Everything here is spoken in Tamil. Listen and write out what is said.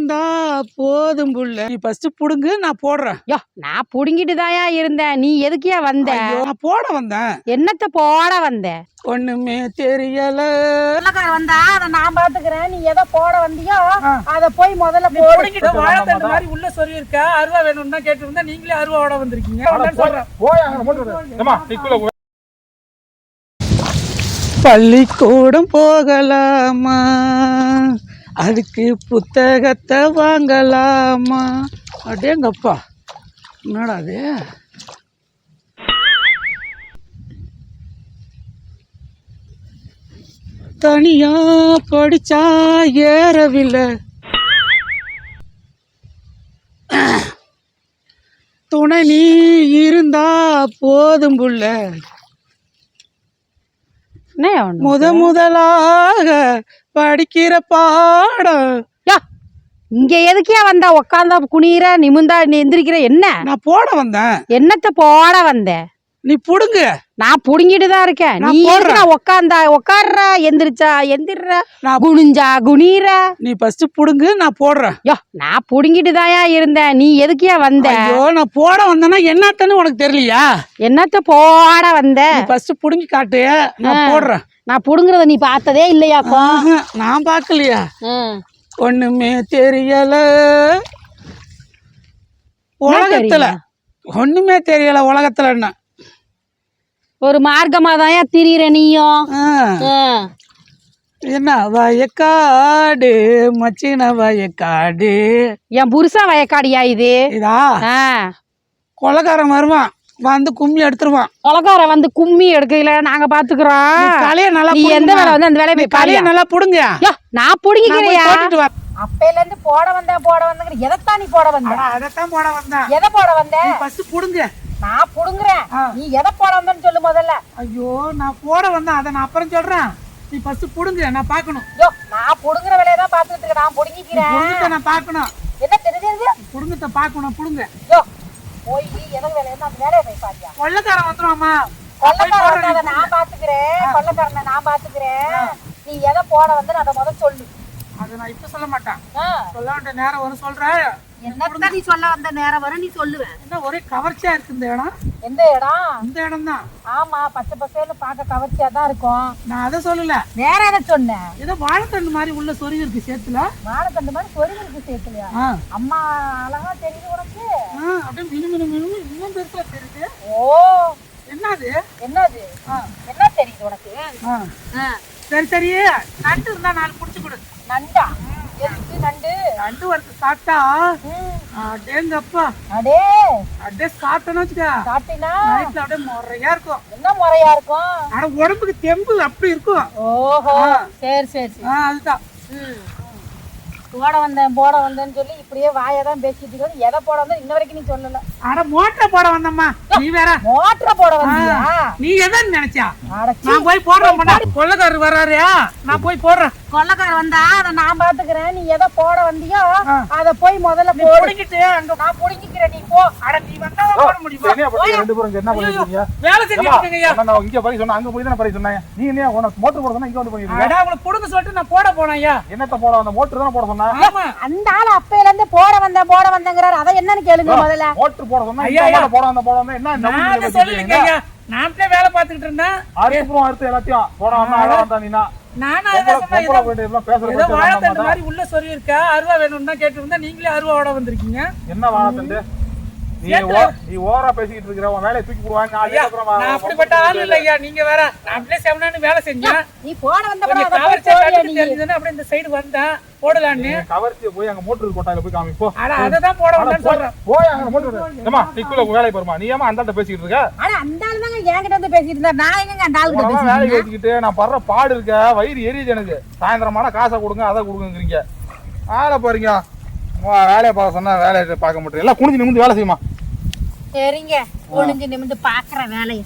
இருந்தா போதும் புள்ள. நீ ஃபர்ஸ்ட் புடுங்கு நான் போடுறேன். யோ நான் புடுங்கிட்டு தாயா இருந்தேன். நீ எதுக்கியா வந்த? ஐயோ, நான் போட வந்தேன். என்னத்த போட வந்த? ஒண்ணுமே தெரியல. வந்தா அதை நான் பாத்துக்கிறேன். நீ எதை போட வந்தியோ. அத போய் முதல்ல நீ புடுங்கிட்டு வாழைத்தண்டு மாதிரி உள்ள சொறி இருக்க அருவா வேணும்னு தான் கேட்டிருந்தா நீங்களே அருவாவோட வந்திருக்கீங்க. அதான் சொல்றேன். பள்ளிக்கூடம் போகலாமா? அதுக்கு புத்தகத்தை வாங்கலாமா? அடேங்கப்பா என்னடா அது தனியா படிச்சா ஏறவில்லை. துணை நீ இருந்தா போதும் புள்ள. முத முதலாக படிக்கிற பாடம். இங்க எதுக்கியா வந்தா? உக்காந்தா குனிற நிமிந்தா எந்திரிக்கிற? என்ன? நான் போட வந்தேன். என்னத்த போட வந்த? நீ புடுங்கு. நான் புடுங்கிட்டு தான் இருக்கேன். நீ. நான் உக்காந்தா? உக்காடுற எந்திரிச்சா எந்திரிற நான் குனிஞ்சா குனிற நீ ஃபர்ஸ்ட் புடுங்கு நான் போடுறேன். யோ நான் புடுங்கிட்டு தாயா இருந்தேன். நீ எதுக்கியா வந்த? ஐயோ நான் போட வந்தேன்னா என்னத்தன்னு உனக்கு தெரியலையா? என்னத்த போட வந்த? நீ ஃபர்ஸ்ட் புடுங்கி காட்டு. நான். போடுறேன். நான் புடுங்குறத நீ பார்த்ததே இல்லையாக்கோ ஆஹா, நான் பார்க்கலையா. ஒண்ணுமே தெரியல. உலகத்துல. ஒண்ணுமே தெரியல உலகத்துல என்ன ஒரு மார்க்கமா தாயா திரியிற நீயும். என்ன வயக்காடு மச்சின வயக்காடு. என் புருஷன் வயக்காடியா இது? இதா? ஆ. கொலக்காரன் வருவான் வந்து கும்மி எடுத்துருவான். கொலக்கார வந்து கும்மி எடுக்கல நாங்க பாத்துக்கிறோம். தலைய நல்லா நீ எந்த வேலை வந்து அந்த வேலையை போய் தலைய நல்லா புடுங்க. யோ நான் புடுங்கிக்கிறியா. அப்பையில இருந்து போட வந்த போட வந்தங்கிற எதைத்தான் நீ போட வந்த? அதைத்தான் போட வந்தேன். எதை போட வந்த? நீ ஃபர்ஸ்ட் புடுங்க. நான் புடுங்குறேன். நீ எதை போட வந்தன்னு சொல்லு முதல்ல. ஐயோ நான் போட வந்தேன். அதை நான் அப்புறம் சொல்றேன். நீ ஃபர்ஸ்ட் புடுங்க நான் பார்க்கணும். யோ நான் புடுங்குற வேலையை தான் இருக்கேன். நான் புடுங்கிக்கிறேன். புடுங்கத்தை நான் பார்க்கணும். என்ன தெரிஞ்சது புடுங்கத்தை பார்க்கணும் புடுங்க. யோ போய் எதை வேலையை அந்த வேலையை போய் பாரியா கொள்ளக்காரன் வந்துருவாமா கொள்ளக்காரனை நான் பாத்துக்கிறேன் கொள்ளக்காரனை நான் பாத்துக்கிறேன் நீ எதை போட வந்து அதை முதல்ல சொல்லு. அதை நான் இப்ப சொல்ல மாட்டேன். சொல்ல வேண்டிய நேரம் வரும் சொல்றேன். என்னத்தான் நீ சொல்ல வந்த நேரம் வரும் நீ சொல்லுவேன் என்ன ஒரே கவர்ச்சியா இருக்கு இந்த இடம்? எந்த இடம்? இந்த இடம் தான் ஆமா பச்சை பசேன்னு பார்க்க கவர்ச்சியா தான் இருக்கும். நான் அதை சொல்லல. வேற எதை சொன்னேன்? ஏதோ வாழைத்தண்டு மாதிரி உள்ள சொருகி இருக்கு சேத்துல. வாழைத்தண்டு மாதிரி சொருகிருக்கு சேர்த்துலையா ஆ. அம்மா அழகா தெரியுது உனக்கு? ஆ, அப்படியே மினு மினு மினு இன்னும் பெருசா தெரியுது. ஓ. என்னது? என்னது? என்ன தெரியுது உனக்கு? சரி சரி. நண்டு இருந்தா நாலு புடிச்சு கொடு. நண்டா? நண்டு நண்டு வறுத்து சாப்பிட்டா? அடேங்கப்பா. அடே. அப்படியே சாப்பிட்டோன்னு வச்சுக்க. நைட்ல அப்படியே முறையா இருக்கும். என்ன முறையா இருக்கும்? ஆனா உடம்புக்கு தெம்பு அப்படி இருக்கும். ஓஹோ. சரி சரி அதுதான். ம். போட வந்தேன் போட வந்தேன்னு சொல்லி இப்படியே வாயை தான் பேசிட்டு இருக்கோம். எதை போட வந்தேன் இன்ன வரைக்கும் நீ சொல்லல. அட மோட்டரை போட வந்தம்மா. நீ வேற. மோட்டரை போட வந்தியா? நீ எதை நினைச்சா. நான் போய் போடுறேன் கொள்ளக்காரர் வர்றாருயா நான் போய் போடுறேன். கொள்ளக்கார வந்தா அதை நான் பாத்துக்கிறேன். நீ எதை போட வந்தியோ. அத போய் முதல்ல புடிங்கிட்டு அங்க நான் புடிங்கிக்கிறேன் நீ போ. அட நீ வந்தா தான் போட முடியுமா? என்னையா பண்றீங்க? ரெண்டு பேரும் இங்க என்ன? வேலை நான் இங்க அங்க போய் தானே பறி சொன்னேன். நீ என்னையா உனக்கு மோட்டர் போட சொன்னா இங்க வந்து பண்ணிட்டு இருக்க? அடா உங்களுக்கு புடுங்க சொல்லிட்டு நான் போட போனேன் ஐயா. என்னத்த போட வந்த? மோட்டர் தானே போட சொன்னா? ஆமா. அந்த ஆள் அப்பையில இருந்து போட வந்த போட வந்தங்கிறாரு. அதை என்னன்னு கேளுங்க முதல்ல. மோட்டர் போட சொன்னா ஐயா, போட வந்த போட வந்த என்ன நான் நான் வேலை பார்த்துக்கிட்டு இருந்தேன். அறுப்புறம் அறுத்து எல்லாத்தையும் போட வந்தா அழ வந்தா நீனா? வாழைத்தண்டு. மாதிரி உள்ள சொறி இருக்கா அருவா வேணும்னு தான் கேட்டிருந்தா நீங்களே அருவாவோட வந்திருக்கீங்க. என்ன வாழத்தண்டு? நீ நீ ஓவரா பேசிக்கிட்டு இருக்கிற உன் வேலையை தூக்கி போடுவாங்க நான் அப்படிப்பட்ட ஆள் இல்ல ஐயா. நீங்க வேற நான் அப்படியே செவனான்னு வேலை செஞ்சேன் நீ போட வந்த தெரிஞ்சதுன்னு அப்படியே இந்த சைடு வந்தேன் போடலான்னு. கவர்ச்சியை போய் அங்க மோட்டர் கொட்டாயில போய் காமி போ ஆனா அதை தான் போட வந்தேன்னு சொல்றேன். போய் அங்க மோட்டர் ஏமா நீக்குள்ள வேலைக்கு போறமா நீ ஏமா அந்த பேசிக்கிட்டு இருக்க? ஆனா அந்த ஆள் பேசிட்டு இருந்தா நான் எங்க அந்த ஆள் கிட்ட வேலைக்கு வச்சுக்கிட்டு நான் படுற பாடு இருக்க வயிறு எரியுது எனக்கு. சாயந்தரமான காசை கொடுங்க அதை கொடுங்கங்கிறீங்க. வேலை பாருங்க. வேலையை பார்க்க சொன்னா வேலையை பார்க்க மாட்டேன் எல்லாம் குனிஞ்சு நிமிந்து வேலை செய்யுமா? சரிங்க. ஒளிஞ்சு நிமிந்து பாக்குற வேலையை.